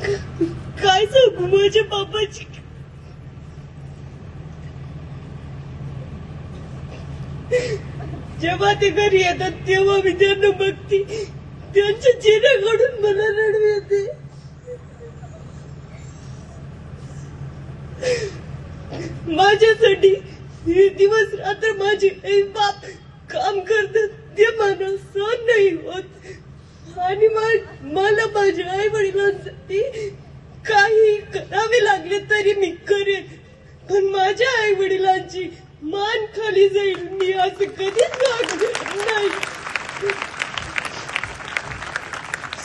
काय सांगू माझ्या बाबाची जेव्हा ते घरी येतात तेव्हा मी त्यांना बघते. त्यांच्या चेहऱ्याकडून मला रडू येते माझ्यासाठी हे दिवस रात्र माझे बाप काम करतात ते मला सहन नाही होत. आणि मला माझ्या आई वडिलांसाठी काही करावे लागले तरी मी करेन. पण माझ्या आई वडिलांची मान खाली जाईल मी असं कधीच नाही.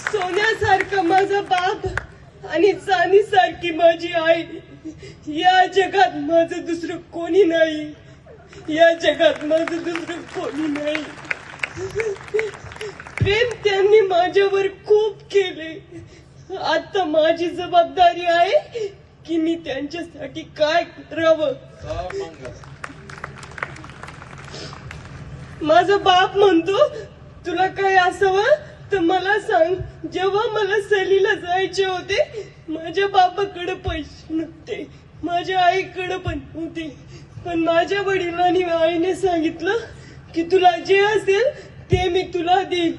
सोन्यासारखा माझा बाप आणि चांदीसारखी माझी आई या जगात माझं दुसरं कोणी नाही. या जगात माझं दुसरं कोणी नाही. माझ्यावर खूप केले. आता माझी जबाबदारी आहे की मी त्यांच्यासाठी काय करावं? माझा बाप म्हणतो तुला काय असावं? तर मला सांग जेव्हा मला सहलीला जायचे होते माझ्या बापाकडे पैसे नव्हते. माझ्या आईकडे पण नव्हते. पण माझ्या वडिलांनी आईने सांगितलं की तुला जे असेल ते मी तुला देईन.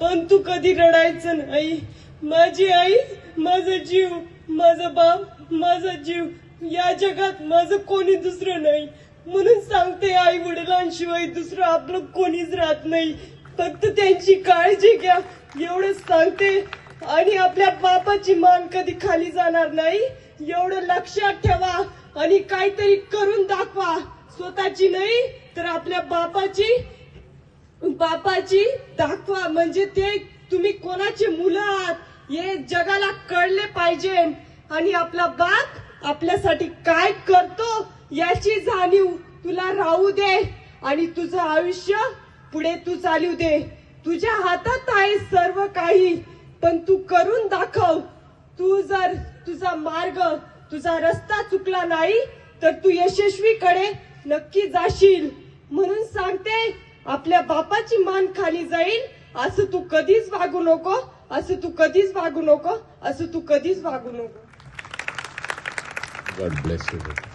पण तू कधी रडायचं नाही. माझी आई माझा जीव माझा बाप माझा जीव या जगात माझं कोणी दुसरं नाही. म्हणून सांगते आई वडिलांशिवाय दुसरं आपलं कोणीच राहत नाही. फक्त त्यांची काळजी घ्या. एवढंच सांगते. आणि आपल्या बापाची मान कधी खाली जाणार नाही. एवढं लक्षात ठेवा. आणि काहीतरी करून दाखवा. स्वतःची नाही तर आपल्या बापाची. बापाची दाखवा म्हणजे ते तुम्ही कोणाचे मुलं आहात हे जगाला कळले पाहिजे. आणि आपला बाप आपल्यासाठी काय करतो याची जाणीव तुला राहू दे आणि तुझं आयुष्य पुढे तू चालू दे. तुझ्या हातात आहे सर्व काही पण तू करून दाखव. तू जर तुझा मार्ग तुझा रस्ता चुकला नाही तर तू यशस्वीकडे नक्की जाशील. म्हणून सांगते आपल्या बापाची मान खाली जाईल. असं तू कधीच वागू नको. असं तू कधीच वागू नको. असं तू कधीच वागू नको. God bless you.